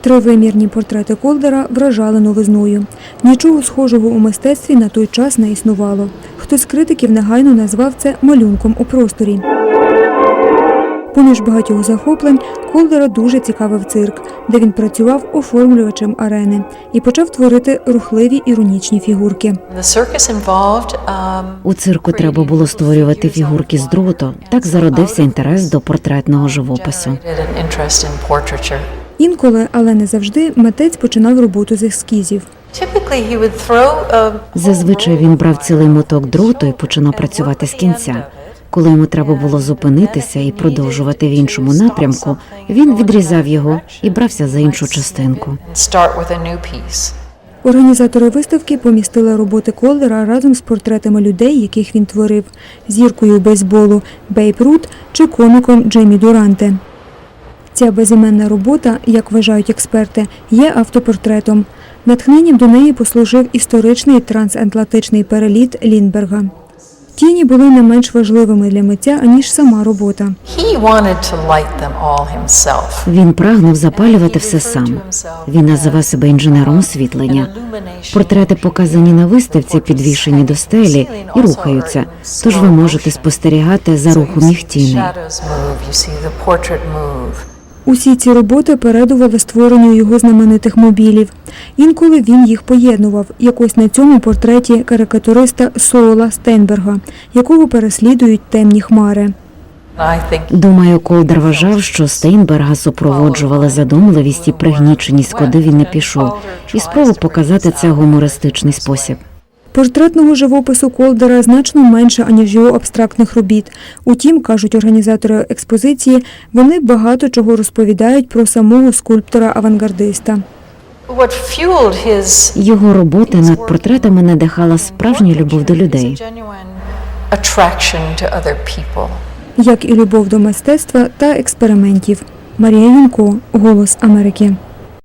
Тривимірні портрети Колдера вражали новизною. Нічого схожого у мистецтві на той час не існувало. Хтось з критиків негайно назвав це малюнком у просторі. Поміж багатьох захоплень Колдера дуже цікавив цирк, де він працював оформлювачем арени і почав творити рухливі іронічні фігурки. Um, У цирку треба було створювати фігурки з дроту. Так зародився інтерес до портретного живопису. Інколи, але не завжди, митець починав роботу з ескізів. Зазвичай він брав цілий моток дроту і починав працювати з кінця. Коли йому треба було зупинитися і продовжувати в іншому напрямку, він відрізав його і брався за іншу частинку. Організатори виставки помістили роботи Колдера разом з портретами людей, яких він творив, зіркою бейсболу Бейб Рут чи коміком Джеймі Дуранте. Ця безіменна робота, як вважають експерти, є автопортретом. Натхненням до неї послужив історичний трансатлантичний переліт Ліндберга. Тіні були не менш важливими для митця, аніж сама робота. Він прагнув запалювати все сам. Він називав себе інженером освітлення. Портрети показані на виставці, підвішені до стелі і рухаються. Тож ви можете спостерігати за рухом їх тіней. Усі ці роботи передували створенню його знаменитих мобілів. Інколи він їх поєднував, як ось на цьому портреті карикатуриста Соула Стенберга, якого переслідують темні хмари. Думаю, Колдер вважав, що Стейнберга супроводжувала задумливість і пригніченість, куди він не пішов, і спробував показати це гумористичний спосіб. Портретного живопису Колдера значно менше, аніж його абстрактних робіт. Утім, кажуть організатори експозиції, вони багато чого розповідають про самого скульптора-авангардиста. Його роботи над портретами надихала справжня любов до людей. як і любов до мистецтва та експериментів. Марія Юнко, Голос Америки.